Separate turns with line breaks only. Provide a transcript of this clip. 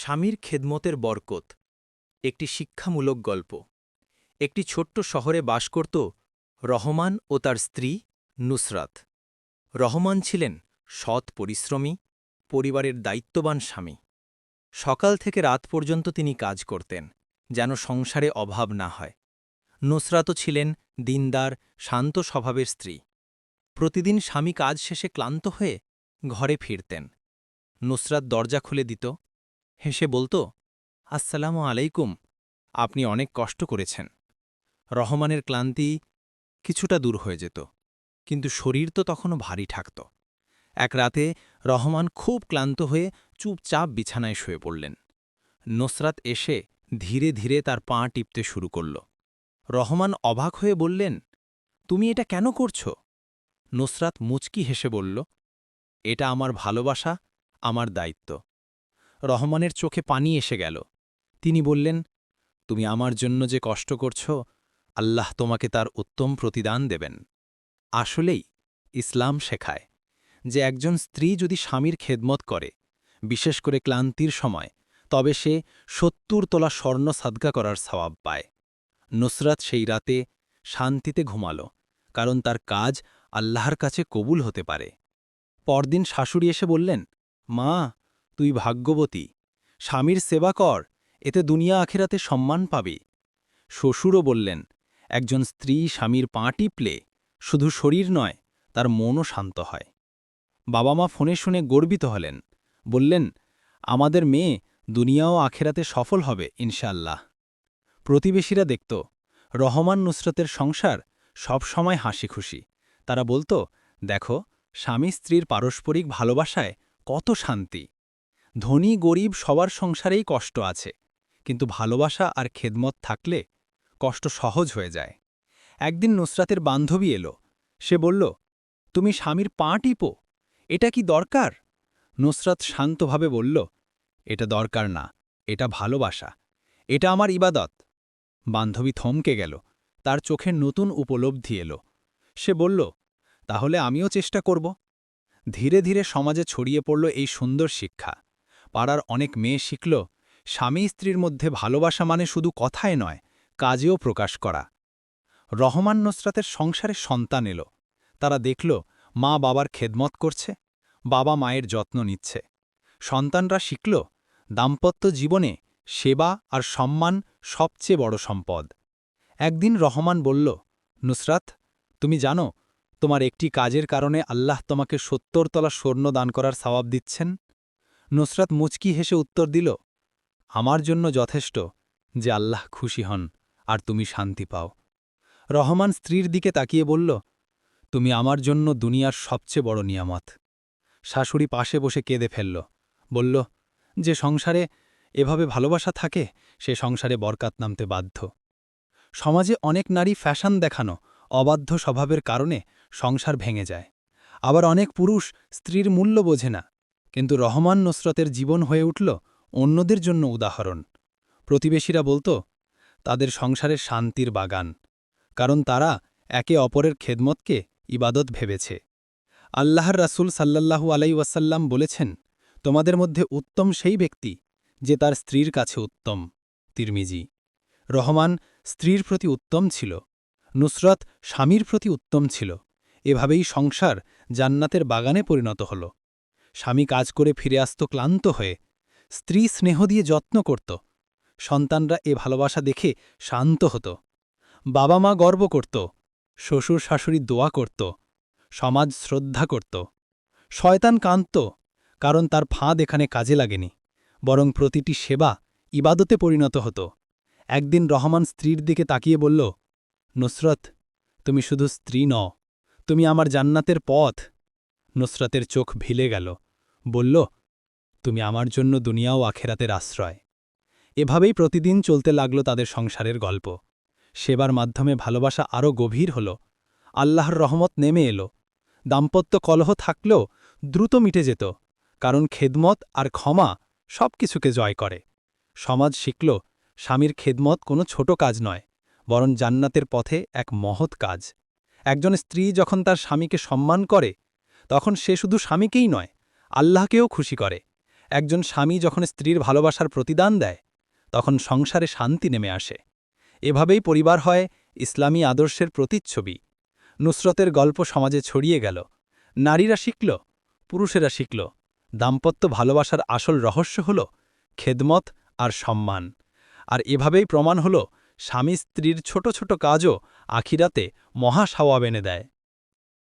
স্বামীর খেদমতের বরকত, একটি শিক্ষামূলক গল্প। একটি ছোট্ট শহরে বাস করত রহমান ও তার স্ত্রী নুসরাত। রহমান ছিলেন সৎ পরিশ্রমী, পরিবারের দায়িত্ববান স্বামী। সকাল থেকে রাত পর্যন্ত তিনি কাজ করতেন, যেন সংসারে অভাব না হয়। নুসরাতও ছিলেন দিনদার, শান্ত স্বভাবের স্ত্রী। প্রতিদিন স্বামী কাজ শেষে ক্লান্ত হয়ে ঘরে ফিরতেন। নুসরাত দরজা খুলে দিত হেসে বলতো, আসসালামু আলাইকুম, আপনি অনেক কষ্ট করেছেন। রহমানের ক্লান্তি কিছুটা দূর হয়ে যেত, কিন্তু শরীর তো তখনও ভারী ঠাকত এক রাতে রহমান খুব ক্লান্ত হয়ে চুপচাপ বিছানায় শুয়ে পড়লেন। নুসরাত এসে ধীরে ধীরে তার পা টিপতে শুরু করল। রহমান অবাক হয়ে বললেন, তুমি এটা কেন করছ? নুসরাত মুচকি হেসে বলল, এটা আমার ভালোবাসা, আমার দায়িত্ব। রহমানের চোখে পানি এসে গেল। তিনি বললেন, তুমি আমার জন্য যে কষ্ট করছ, আল্লাহ তোমাকে তার উত্তম প্রতিদান দেবেন। আসলেই ইসলাম শেখায় যে একজন স্ত্রী যদি স্বামীর খেদমত করে, বিশেষ করে ক্লান্তির সময়, তবে সে সত্তর তোলা স্বর্ণ সাদগা করার সওয়াব পায়। নুসরাত সেই রাতে শান্তিতে ঘুমাল, কারণ তার কাজ আল্লাহর কাছে কবুল হতে পারে। পরদিন শাশুড়ি এসে বললেন, মা তুই ভাগ্যবতী। স্বামীর সেবা কর, এতে দুনিয়া আখেরাতে সম্মান পাবি। শ্বশুরও বললেন, একজন স্ত্রী স্বামীর পা টিপলে শুধু শরীর নয়, তার মনও শান্ত হয়। বাবা মা ফোনে শুনে গর্বিত হলেন, বললেন, আমাদের মেয়ে দুনিয়া ও আখেরাতে সফল হবে ইনশাল্লাহ প্রতিবেশীরা দেখত, রহমান নুসরতের সংসার সব সময় হাসি খুশি তারা বলতো, দেখো, স্বামী স্ত্রীর পারস্পরিক ভালোবাসায় কত শান্তি। ধনী গরিব সবার সংসারেই কষ্ট আছে, কিন্তু ভালোবাসা আর খেদমত থাকলে কষ্ট সহজ হয়ে যায়। একদিন নুসরাতের বান্ধবী এলো, সে বলল, তুমি স্বামীর পা টিপো, এটা কি দরকার? নুসরাত শান্তভাবে বলল, এটা দরকার না, এটা ভালোবাসা, এটা আমার ইবাদত। বান্ধবী থমকে গেল, তার চোখের নতুন উপলব্ধি এলো। সে বলল, তাহলে আমিও চেষ্টা করব। ধীরে ধীরে সমাজে ছড়িয়ে পড়ল এই সুন্দর শিক্ষা। পাড়ার অনেক মেয়ে শিখল, স্বামী স্ত্রীর মধ্যে ভালোবাসা মানে শুধু কথায় নয়, কাজেও প্রকাশ করা। রহমান নসরাতের সংসারে সন্তান এলো। তারা দেখল, মা বাবার খেদমত করছে, বাবা মায়ের যত্ন নিচ্ছে। সন্তানরা শিখল, দাম্পত্য জীবনে সেবা আর সম্মান সবচেয়ে বড় সম্পদ। একদিন রহমান বলল, নুসরাত, তুমি জানো, তোমার একটি কাজের কারণে আল্লাহ তোমাকে সত্তর তলা স্বর্ণ দান করার সওয়াব দিচ্ছেন? নুসরাত মুচকি হেসে উত্তর দিল, আমার জন্য যথেষ্ট যে আল্লাহ খুশি হন আর তুমি শান্তি পাও। রহমান স্ত্রীর দিকে তাকিয়ে বলল, তুমি আমার জন্য দুনিয়ার সবচেয়ে বড় নিয়ামত। শাশুড়ি পাশে বসে কেঁদে ফেলল, বলল, যে সংসারে এভাবে ভালোবাসা থাকে, সে সংসারে বরকাত নামতে বাধ্য। সমাজে অনেক নারী ফ্যাশন দেখানো অবাধ্য স্বভাবের কারণে সংসার ভেঙে যায়। আবার অনেক পুরুষ স্ত্রীর মূল্য বোঝে না। কিন্তু রহমান নুসরতের জীবন হয়ে উঠল অন্যদের জন্য উদাহরণ। প্রতিবেশীরা বলতো, তাদের সংসারে শান্তির বাগান, কারণ তারা একে অপরের খেদমতকে ইবাদত ভেবেছে। আল্লাহর রাসুল সাল্লাল্লাহু আলাই ওয়াসাল্লাম বলেছেন, তোমাদের মধ্যে উত্তম সেই ব্যক্তি যে তার স্ত্রীর কাছে উত্তম। তিরমিজি, রহমান স্ত্রীর প্রতি উত্তম ছিল, নুসরত স্বামীর প্রতি উত্তম ছিল। এভাবেই সংসার জান্নাতের বাগানে পরিণত হল। স্বামী কাজ করে ফিরে আসত ক্লান্ত হয়ে। স্ত্রী স্নেহ দিয়ে যত্ন করত। সন্তানরা এ ভালোবাসা দেখে শান্ত হতো। বাবা মা গর্ব করত। শ্বশুর শাশুড়ি দোয়া করত। সমাজ শ্রদ্ধা করত। শয়তান কান্ত কারণ তার ফাঁদ এখানে কাজে লাগেনি। বরং প্রতিটি সেবা ইবাদতে পরিণত হতো। একদিন রহমান স্ত্রীর দিকে তাকিয়ে বলল, নুসরত, তুমি শুধু স্ত্রী ন তুমি আমার জান্নাতের পথ। নুসরতের চোখ ভিলে গেল। বলল, তুমি আমার জন্য দুনিয়াও আখেরাতের আশ্রয়। এভাবেই প্রতিদিন চলতে লাগল তাদের সংসারের গল্প। সেবার মাধ্যমে ভালোবাসা আরও গভীর হল। আল্লাহর রহমত নেমে এলো। দাম্পত্য কলহ থাকলেও দ্রুত মিটে যেত। কারণ খেদমত আর ক্ষমা সব কিছুকে জয় করে। সমাজ শিখল, স্বামীর খেদমত কোনো ছোট কাজ নয়, বরং জান্নাতের পথে এক মহৎ কাজ। একজন স্ত্রী যখন তার স্বামীকে সম্মান করে, তখন সে শুধু স্বামীকেই নয় আল্লাহকেও খুশি করে।
একজন স্বামী যখন স্ত্রীর ভালোবাসার প্রতিদান দেয়, তখন সংসারে শান্তি নেমে আসে। এভাবেই পরিবার হয় ইসলামী আদর্শের প্রতিচ্ছবি। নুসরতের গল্প সমাজে ছড়িয়ে গেল। নারীরা শিখল, পুরুষেরা শিখল। দাম্পত্য ভালোবাসার আসল রহস্য হল খেদমত আর সম্মান। আর এভাবেই প্রমাণ হল স্বামী স্ত্রীর ছোট ছোট কাজও আখিরাতে মহা সাওয়াব এনে দেয়।